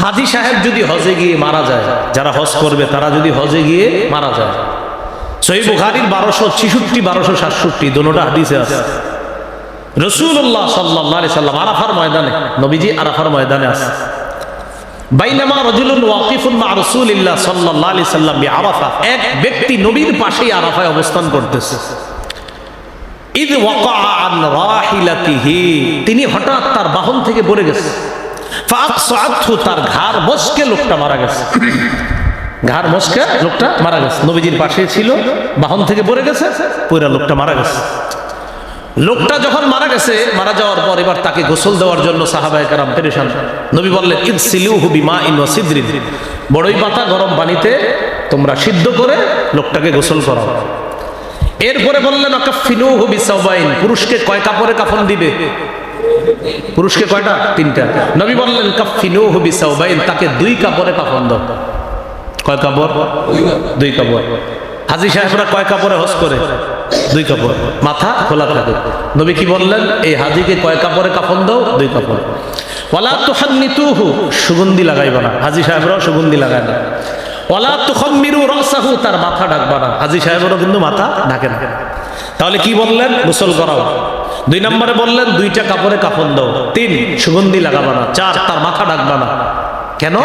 হাজি সাহেব যদি হজে গিয়ে মারা যায়, যারা হজ করবে তারা যদি হজে গিয়ে মারা যায়। সহি বুখারির বারোশো ছিষট্টি, বারোশো সাতষট্টি, দোনোটা হাদিসে আছে। রসুল্লাহ সাল্লাহ সাল্লাম আরাফার ময়দানে, নবীজি আরাফার ময়দানে আছে। এক ব্যক্তি নবীর পাশেই অবস্থান করতেছে। ইদ তিনি হঠাৎ তার বাহন থেকে পড়ে গেছে। তার ঘাড় মস্কে লোকটা মারা গেছে। ঘাড় মস্কে লোকটা মারা গেছে। নবীজির পাশে ছিল, বাহন থেকে পড়ে গেছে পুরা লোকটা মারা গেছে। লোকটা যখন মারা গেছে, মারা যাওয়ার পর এবার তাকে গোসল দেওয়ার জন্য সাহাবায়ে কারাম পেরেশান। নবী বললেন ইদ সিলিউহু বিমা ইন ওয়াসিদ্রিন বড়ই পাতা গরম পানিতে তোমরা সিদ্ধ করে লোকটাকে গোসল করাও। এরপরে বললেন আকাফিনুহু বিসাওবাইন। পুরুষকে কয় কাপড়ে কাফন দিবে? পুরুষকে কয়টা? তিনটা। নবী বললেন কাফিনুহু বিসাওবাইন তাকে দুই কাপড়ে কাফন দাও কয় কাপড়? দুই কাপড়। হাজি সাহেবরা কয় কাপড়ে হজ করে? দুই কাপড়। মাথা খোলা থাকে। নবী কি বললেন, এই হাজিকে কয় কাপড়ে কাফন দাও দুই কাপড়। ওয়ালা তুহান্নিতুহু সুগন্ধি লাগাইবা না। হাজি সাহেবরাও সুগন্ধি লাগায় না। ওয়ালা তুখাম্মিরু রাসাহু তার মাথা ঢাকবা না। হাজি সাহেবরাও কিন্তু মাথা ঢাকে না। তাহলে কি বললেন? গোসল করাও। দুই নম্বরে বললেন দুইটা কাপড়ে কাফন দাও। তিন সুগন্ধি লাগাবা না। চার তার মাথা ঢাকবা না। কেন?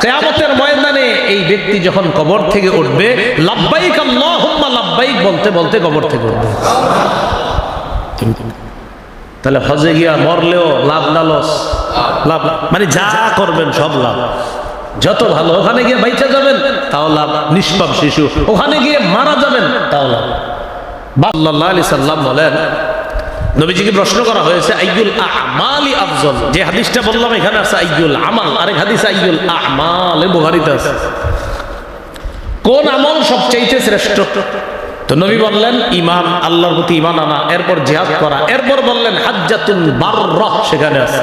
কিয়ামতের ময়দানে এই ব্যক্তি যখন কবর থেকে উঠবে লাব্বাইক আল্লাহুম্মা লাব্বাইক বলতে বলতে কবর থেকে উঠবে। তাহলে হজে গিয়া মরলেও লাভ লালস লস লাভ মানে যা করবেন সব লাভ। যত ভালো ওখানে গিয়ে বাইচা যাবেন, তাও লাভ নিষ্পাপ শিশু। ওখানে গিয়ে মারা যাবেন, তাও লাভ। আলি সাল্লাম বলেন প্রশ্ন করা হয়েছে আমালি আফজল? যে হাদিসটা বললাম, এখানে আছে আরেক হাদিস আছে। কোন আমল সবচাইতে শ্রেষ্ঠ? তো নবী বললেন ইমান আল্লাহর প্রতি ইমান আনা। এরপর জিহাদ করা। এরপর বললেন, হাজ্জাতুন বাররাহ সেখানে আছে।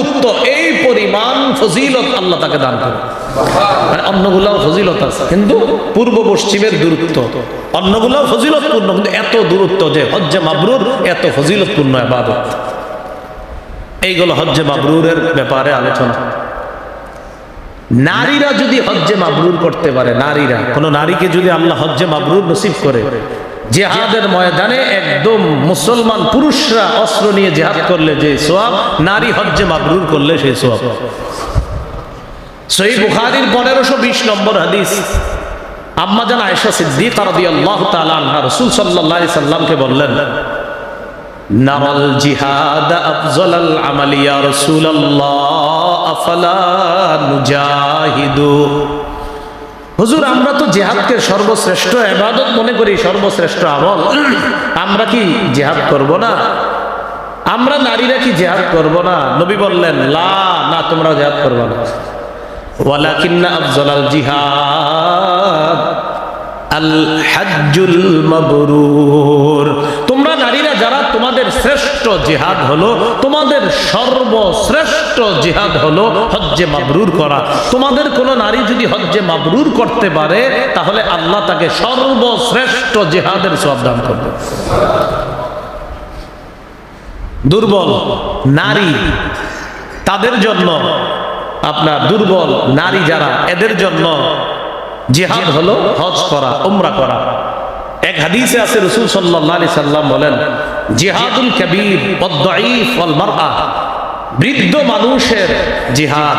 দূরত্ব এই পরিমাণ ফজিলত আল্লাহ তাকে দান করে মানে অন্যগুলাও ফজিলত আছে, কিন্তু পূর্ব পশ্চিমের দূরত্ব। অন্যগুলাও ফজিলতপূর্ণ, কিন্তু এত দূরত্ব যে হজ্জে মাবরুর এত ফজিলতপূর্ণ এবাদত এইগুলো হজ্জে মাবরুরের ব্যাপারে আলোচনা। নারীরা যদি হজ্জে মাবরুর করতে পারে, নারীরা, কোন নারীকে যদি আল্লাহ হজ্জে মাবরুর নসিব করে জেহাদের ময়দানে একদম মুসলমান পুরুষরা অস্ত্র নিয়ে জেহাদ করলে যে সোয়াব, নারী হজ্জে মাবরুর করলে সেই সোয়াব। সহি বুখারির পনেরোশো বিশ নম্বর হাদিস। আম্মা জান আয়েশা সিদ্দিক রাদিয়াল্লাহু তাআলা আনহা রাসূল সাল্লাল্লাহু সাল্লামকে বললেন, নারাল জিহাদ আফজলাল আমাল ইয়া রাসূলুল্লাহ, আফালা নুজাহিদু? হুজুর, আমরা তো জেহাদকে সর্বশ্রেষ্ঠ এবাদত মনে করি, সর্বশ্রেষ্ঠ আমল। আমরা কি জেহাদ করব না? আমরা নারীরা কি জেহাদ করব না? নবী বললেন, লা, না তোমরা জিহাদ করবে না। ওয়ালাকিন্না আফজলাল জিহাদ আল হাজ্জুল মাবরুর। নারীরা যারা তোমাদের শ্রেষ্ঠ জিহাদ হলো, তোমাদের সর্বশ্রেষ্ঠ জিহাদ হলো হজ্জে মাবরুর করা। তোমাদের কোন নারী যদি হজ্জে মাবরুর করতে পারে, তাহলে আল্লাহ তাকে সর্বশ্রেষ্ঠ জিহাদের সব দান করবে। দুর্বল নারী তাদের জন্য, আপনার দুর্বল নারী যারা, এদের জন্য জিহাদ হলো হজ করা, উমরা করা। এক হাদিসে আছে রসুল সাল্লাহ সাল্লাম বলেন, জিহাদুল কবির পদ্মাইফ অল মারা বৃদ্ধ মানুষের জিহাদ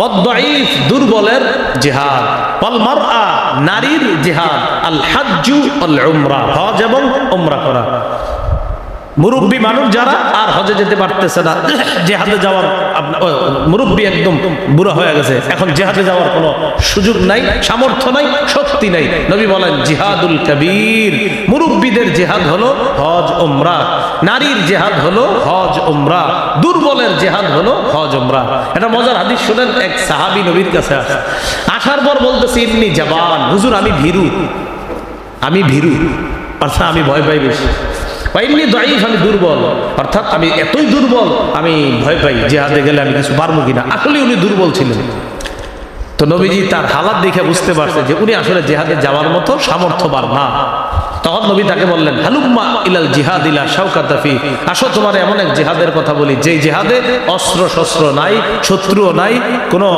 পদ্মাইফ দুর্বলের জিহাদ পল মারা নারীর জিহাদ, আল হাজু অল উমরা, হজ এবং উমরা করা। মুরব্বী মানুষ যারা আর হজে যেতে পারতেছে না। জেহাদে যাওয়ার মুরব্বী একদম বুড়ো হয়ে গেছে। এখন জেহাদে যাওয়ার কোনো সুযোগ নাই, সামর্থ্য নাই, শক্তি নাই। নবী বলেন, জিহাদুল কবির। মুরব্বীদের জেহাদ হলো হজ ওমরা নারীর জেহাদ হলো হজ ওমরা দুর্বলের জেহাদ হলো হজ ওমরা এটা মজার হাদিস শুনেন, এক সাহাবী নবীর কাছে আসে। আসার পর বলতেছে ইন্নি জবান হুজুর, আমি ভীরু। আমি ভীরু। অর্থাৎ আমি ভয় পাই বেশি। পাইনি দায়ীফ, আমি দুর্বল। অর্থাৎ আমি এতই দুর্বল, আমি ভয় পাই, জেহাদে গেলে আমি কিছু পারব কিনা। আসলে উনি দুর্বল ছিলেন। তো নবীজি তার হালাত দেখে বুঝতে পারছে যে উনি আসলে জেহাদে যাওয়ার মতো সামর্থ্যবান না। তখন নবী তাকে বললেন, হালুম্মা ইলাল জিহাদ ইলা শাওকাতাফি আসো তোমার এমন এক জেহাদের কথা বলি। যেই জেহাদে অস্ত্র শস্ত্র নাই, শত্রুও নাই, কোনো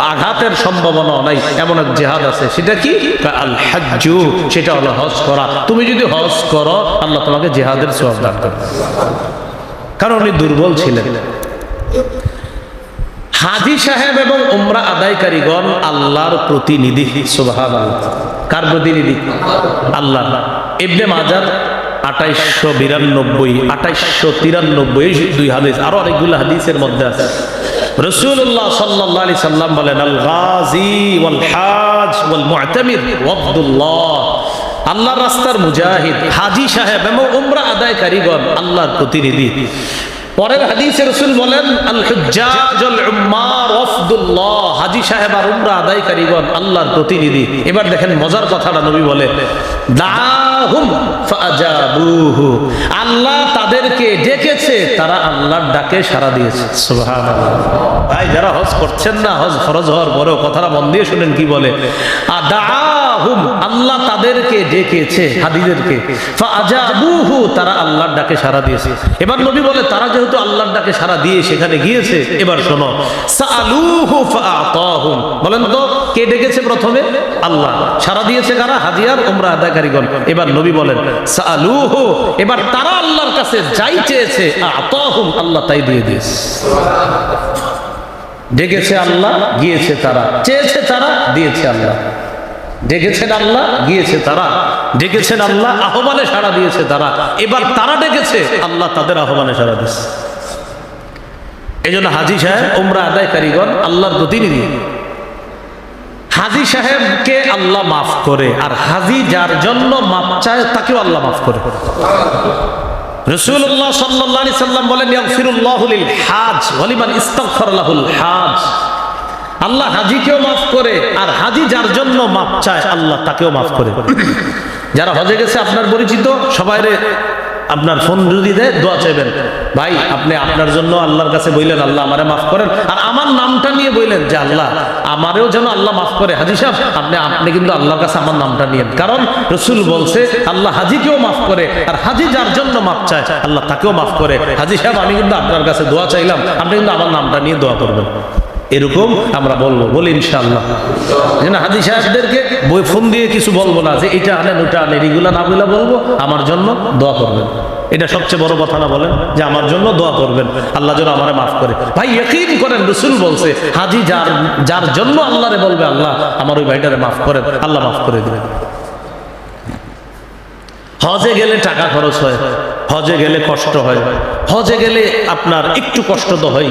আঘাতের সম্ভাবনাও নাই, এমন এক জেহাদ আছে। সেটা কি? আল হাজ্জু সেটা হলো হজ করা। তুমি যদি হজ করো, আল্লাহ তোমাকে জেহাদের সওয়াব দান করবে। কারণ উনি দুর্বল ছিলেন। হাজি সাহেব এবং উমরা আদায়কারীগণ আল্লাহর প্রতিনিধি সুবহান কার প্রতিনিধি? আল্লাহ। ইবনে মাজার আঠাইশশো বিরানব্বই, আঠাইশশো তিরানব্বই দুই হাদিস। আরও অনেকগুলো হাদিসের মধ্যে আছে। রসুল্লাহ সাল্লাহ আলি সাল্লাম বলেন আল গাজী হাজ ওয়াল মুআতামির ওয়াবদুল্লাহ। আল্লাহর রাস্তার মুজাহিদ, হাজি সাহেব এবং উমরা আদায়কারীগণ, আল্লাহর প্রতিনিধি। পরের হাদিসে রসুল বলেন আল হুজ্জাজুল উম্মার ওয়াফদুল্লাহ। হাজী সাহেব আর উমরা আদায়কারীগণ আল্লাহর প্রতিনিধি। এবার দেখেন মজার কথাটা নবী বলে দাহুম ফাজাবুহু আল্লাহ তাদেরকে ডেকেছে তারা আল্লাহর ডাকে সাড়া দিয়েছে। সুবহানাল্লাহ। ভাই যারা হজ করছেন না হজ ফরজ হওয়ার পরেও কথাটা মন দিয়ে শুনেন কি বলে আল্লাহ তাদেরকে ডেকেছে, হাদিদেরকে। তারা আল্লাহর ডাকে সাড়া দিয়েছে। এবার নবী বলে, তারা যেহেতু আল্লাহর ডাকে সাড়া দিয়ে সেখানে গিয়েছে, এবার শোনো। বলেন তো, কে ডেকেছে প্রথমে? আল্লাহ। সাড়া দিয়েছে কারা? হাজিয়ার, উমরা, আদায়কারীগণ। এবার নবী বলেন, সাআলুহু, এবার তারা আল্লাহর কাছে যাই চেয়েছে, আতাহুম, আল্লাহ তাই দিয়ে দিয়েছে। ডেকেছে আল্লাহ, গিয়েছে তারা। চেয়েছে তারা, দিয়েছে আল্লাহ। ডেকেছেন আল্লাহ, গিয়েছে তারা। ডেকেছেন আল্লাহ, আহ্বানে সাড়া দিয়েছে তারা। এবার তারা ডেকেছে, আল্লাহ তাদের আহ্বানে সাড়া দিয়েছে। এই জন্য হাজি সাহেব ওমরা আদায় কারিগণ আল্লাহর প্রতিনিধি হাজি সাহেবকে আল্লাহ মাফ করে, আর হাজি যার জন্য মাফ চায়, তাকেও আল্লাহ মাফ করে। রসুল্লাহ সাল্লাহ সাল্লাম বলেন হাজ, ওয়ালিমান ইস্তাগফার হাজ। আল্লাহ হাজিকেও মাফ করে, আর হাজি যার জন্য মাফ চায়, আল্লাহ তাকেও মাফ করে। যারা হজে গেছে, আপনার পরিচিত সবাই আপনার ফোন যদি দেয়, দোয়া চাইবেন। ভাই, আপনি আপনার জন্য আল্লাহর কাছে বললেন আল্লাহ আমারে মাফ করেন। আর আমার নামটা নিয়ে বললেন যে আল্লাহ, আমারেও যেন আল্লাহ মাফ করে। হাজি সাহেব, আপনি আপনি কিন্তু আল্লাহর কাছে আমার নামটা নিয়েন। কারণ রসুল বলছে, আল্লাহ হাজিকেও মাফ করে, আর হাজি যার জন্য মাফ চায়, আল্লাহ তাকেও মাফ করে। হাজি সাহেব, আমি কিন্তু আপনার কাছে দোয়া চাইলাম, আপনি কিন্তু আমার নামটা নিয়ে দোয়া করবেন। এরকম আমরা বলব, বলি ইনশাল্লাহ যেন হাজি সাহেবদেরকে বই ফোন দিয়ে কিছু বলব না যে এটা আনেন, ওটা আনেন, এগুলা না বলে বলব, আমার জন্য দোয়া করবেন। এটা সবচেয়ে বড় কথা না বলেন, যে আমার জন্য দোয়া করবেন। আল্লাহ যেন আমারে মাফ করে। ভাই একই করেন, রসুল বলছে, হাজি যার যার জন্য আল্লাহরে বলবে আল্লাহ, আমার ওই ভাইটারে মাফ করেন, আল্লাহ মাফ করে দেবেন। হজে গেলে টাকা খরচ হয়, হজে গেলে কষ্ট হয়, হজে গেলে আপনার একটু কষ্ট তো হয়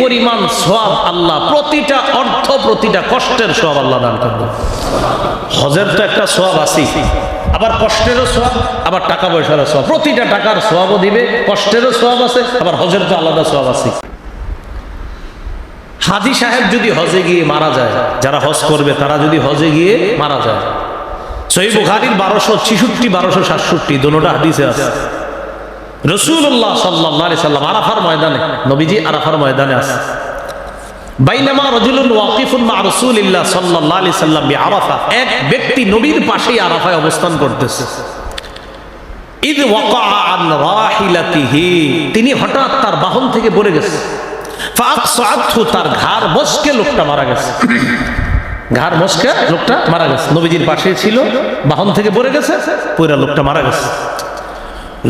পরিমাণ সওয়াব আল্লাহ, প্রতিটা অর্থ, প্রতিটা কষ্টের সওয়াব আল্লাহ দান করবে। হজের তো একটা সওয়াব আছে আবার কষ্টেরও সওয়াব, আবার টাকা পয়সারও সওয়াব। প্রতিটা টাকার সওয়াবও দিবে, কষ্টেরও সওয়াব আছে, আবার হজের তো আলাদা সওয়াব আছে হাজি সাহেব যদি হজে গিয়ে মারা যায়, যারা হজ করবে, তারা যদি হজে গিয়ে মারা যায়। সই বুখারির বারোশো ছিষট্টি, বারোশো সাতষট্টি, দোনোটা হাদিসে আছে। রসুল্লাহ সাল্লাহ সাল্লাম আরাফার ময়দানে, নবীজি আরাফার ময়দানে আছে। বাইনামা এক ব্যক্তি নবীর পাশেই অবস্থান করতেছে। ইদ ওয়াকা তিনি হঠাৎ তার বাহন থেকে পড়ে গেছে। তার ঘাড় মস্কে লোকটা মারা গেছে। ঘাড় মস্কে লোকটা মারা গেছে। নবীজির পাশে ছিল, বাহন থেকে পড়ে গেছে পুরা লোকটা মারা গেছে।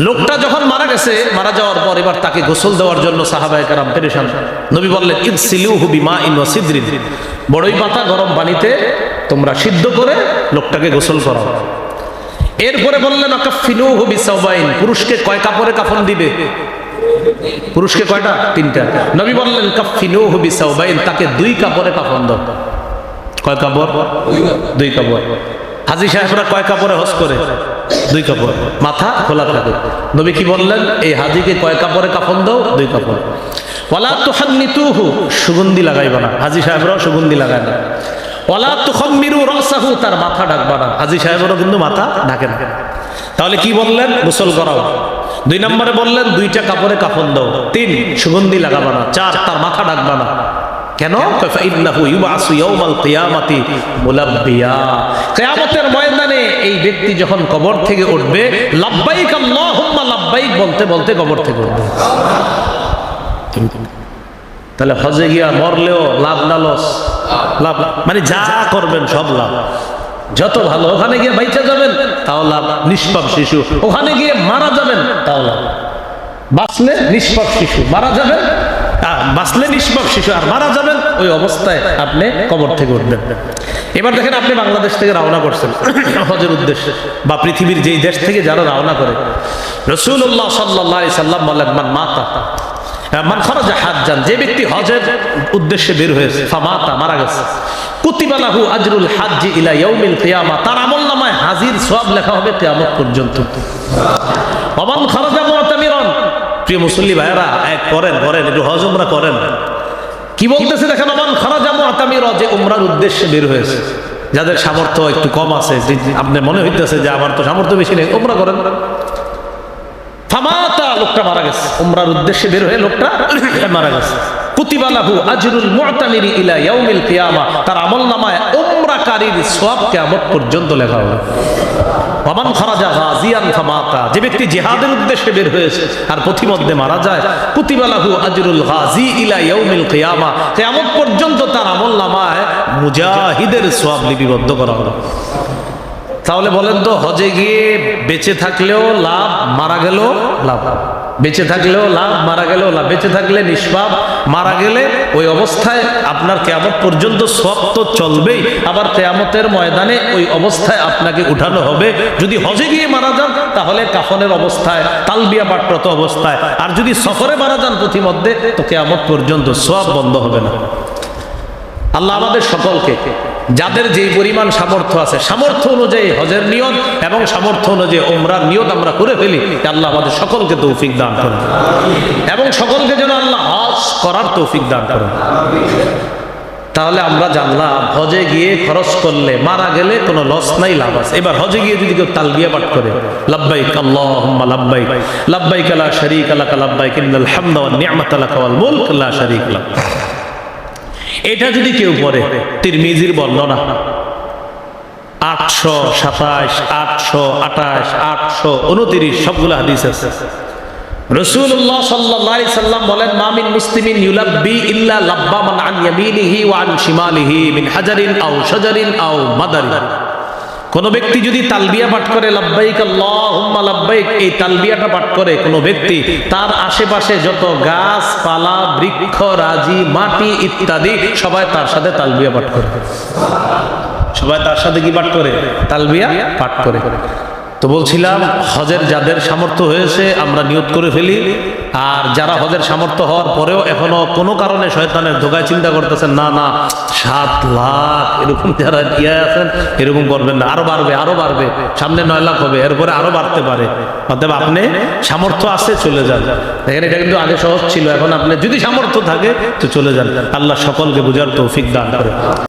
লোকটা যখন মারা গেছে, মারা যাওয়ার পর এবার তাকে গোসল দেওয়ার জন্য সাহাবায়ে কারাম পেরেশান। নবী বললেন ইদ সিলুহু বিমা ইন ওয়াসিদ্রিন বড়ই পাতা গরম পানিতে তোমরা সিদ্ধ করে লোকটাকে গোসল করাও। এরপরে বললেন আকাফিনুহু বিসাওবাইন। পুরুষকে কয় কাপড়ে কাফন দিবে? পুরুষকে কয়টা? তিনটা। নবী বললেন কাফিনুহু বিসাওবাইন। তাকে দুই কাপড়ে কাফন দাও। কয় কাপড়? দুই কাপড়। হাজি সাহেবরা কয় কাপড়ে হজ করে? দুই কাপড়। মাথা খোলা থাকে। নবী কি বললেন? এই হাজিকে কয় কাপড়ে কাফন দাও? দুই কাপড়। ওলা ওয়ালা তুহান্নিতুহু সুগন্ধি লাগাইবা না। হাজি সাহেবরাও সুগন্ধি লাগায় না। ওলা ওয়ালা তুখাম্মিরু রাসাহু, তার মাথা ঢাকবা না। হাজি সাহেবরাও কিন্তু মাথা ঢাকে না। তাহলে কি বললেন? গোসল করাও। দুই নম্বরে বললেন, দুইটা কাপড়ে কাফন দাও। তিন, সুগন্ধি লাগাবা না। চার, তার মাথা ঢাকবা না। কেন? কিয়ামতের ময়দানে এই ব্যক্তি যখন কবর থেকে উঠবে, লাব্বাইক আল্লাহুম্মা লাব্বাইক বলতে বলতে কবর থেকে উঠবে। তাহলে হজে গিয়া মরলেও লাভ না লস? লাভ মানে যা করবেন সব লাভ। যত ভালো, ওখানে গিয়ে বাইচা যাবেন, তাও লাভ। নিষ্পাপ শিশু, ওখানে গিয়ে মারা যাবেন, তাও লাভ। বাঁচলে নিষ্পাপ শিশু, মারা যাবেন বাঁচলে নিষ্পাপ শিশু আর মারা যাবেন ওই অবস্থায় আপনি কবর থেকে উঠবেন। এবার দেখেন আপনি বাংলাদেশ থেকে রওনা করছেন। হজের উদ্দেশ্যে বা পৃথিবীর যেই দেশ থেকে যারা রওনা করে। রসুল্লাহ সাল্লাহ সাল্লাম বললেন মান মাতা। মান খরচা হাত যান যে ব্যক্তি হজের উদ্দেশ্যে বের হয়েছে মারা গেছে। কুতিবালাহু আজরুল হাজ্জি ইলা ইয়াউমিল কিয়ামা। তার আমলনামায় হাজির সওয়াব লেখা হবে কিয়ামত পর্যন্ত। অমান খরচা প্রিয় মুসল্লি ভাইরা এক করেন করেন, একটু হজ উমরা করেন। কি বলতেছে দেখেন অমান খরচা মুতামির যে উমরার উদ্দেশ্যে বের হয়েছে, যাদের সামর্থ্য একটু কম আছে আপনি মনে হইতেছে যে আমার তো সামর্থ্য বেশি নেই, উমরা করেন। ফামাতা লোকটা মারা গেছে, উমরার উদ্দেশ্যে বের হয়ে লোকটা মারা গেছে। ইলা তার আমলনামায় পর্যন্ত লেখা হবে ওমান খরাজা গাজিয়ান ফামাতা যে ব্যক্তি জিহাদের উদ্দেশ্যে বের হয়েছে আর পথিমধ্যে মারা যায়। কুতিবালাহু আজরুল গাজী ইলা ইয়াউমিল কিয়ামা কিয়ামত পর্যন্ত তার আমলনামায় মুজাহিদের সওয়াব লিপিবদ্ধ করা হলো। তাহলে বলেন তো, হজে গিয়ে বেঁচে থাকলেও লাভ, মারা গেল লাভ। বেঁচে থাকলেও লাভ, মারা গেলেও লাভ। বেঁচে থাকলে নিষ্পাপ, মারা গেলে ওই অবস্থায় আপনার কেয়ামত পর্যন্ত সব তো চলবেই। আবার কেয়ামতের ময়দানে ওই অবস্থায় আপনাকে উঠানো হবে। যদি হজে গিয়ে মারা যান, তাহলে কাফনের অবস্থায়, তালবিয়া পাটরত অবস্থায়। আর যদি সফরে মারা যান প্রতিমধ্যে তো কেয়ামত পর্যন্ত সব বন্ধ হবে না। আল্লাহ আমাদের সকলকে যাদের যেই পরিমাণ সামর্থ্য আছে, সামর্থ্য অনুযায়ী হজের নিয়ত এবং সামর্থ্য অনুযায়ী ওমরার নিয়ত আমরা করে ফেলি আল্লাহ আমাদের সকলকে তৌফিক দান করেন। এবং সকলকে যেন আল্লাহ হজ করার তৌফিক দান করেন। তাহলে আমরা জানলাম, হজে গিয়ে খরচ করলে মারা গেলে কোনো লস নাই, লাভ আছে। এবার হজে গিয়ে যদি কেউ তাল তালবিয়া পাঠ করে, লাব্বাইক আল্লাহুম্মা লাব্বাইক লাব্বাইক লা শারীকা লাক, লাব্বাইক ইন্নাল হামদা ওয়ান নি'মাতা লাক ওয়াল মুলক, লা শারীকা লাক। এটা যদি কেউ পড়ে, তিরমিজির বর্ণনা আটশো সাতাশ, আটশো আঠাশ আটশো উনতিরিশ, সবগুলো হাদিস আছে। রসুল্লাহ বলেন মুসলিমিন মান শিমালিহি কোন ব্যক্তি যদি তালবিয়া পাঠ করে, লাব্বাইক আল্লাহুম্মা লাব্বাইক এই তালবিয়াটা পাঠ করে কোনো ব্যক্তি, তার আশেপাশে যত গাছ পালা বৃক্ষ, রাজি, মাটি ইত্যাদি, সবাই তার সাথে তালবিয়া পাঠ করে। সবাই তার সাথে কি পাঠ করে? তালবিয়া পাঠ করে। তো বলছিলাম, হজের যাদের সামর্থ্য হয়েছে, আমরা নিয়োগ করে ফেলি। আর যারা হজের সামর্থ্য হওয়ার পরেও এখনও কোনো কারণে শয়তানের ধোকায় চিন্তা করতেছেন, না না, সাত লাখ, এরকম যারা ইয়ে আছেন, এরকম করবেন না। আরও বাড়বে আরও বাড়বে। সামনে নয় লাখ হবে, এরপরে আরও বাড়তে পারে। অতএব আপনি সামর্থ্য আছে, চলে যান। দেখেন, এটা কিন্তু আগে সহজ ছিল, এখন আপনি যদি সামর্থ্য থাকে, তো চলে যান। আল্লাহ সকলকে বুঝার তৌফিক দান করে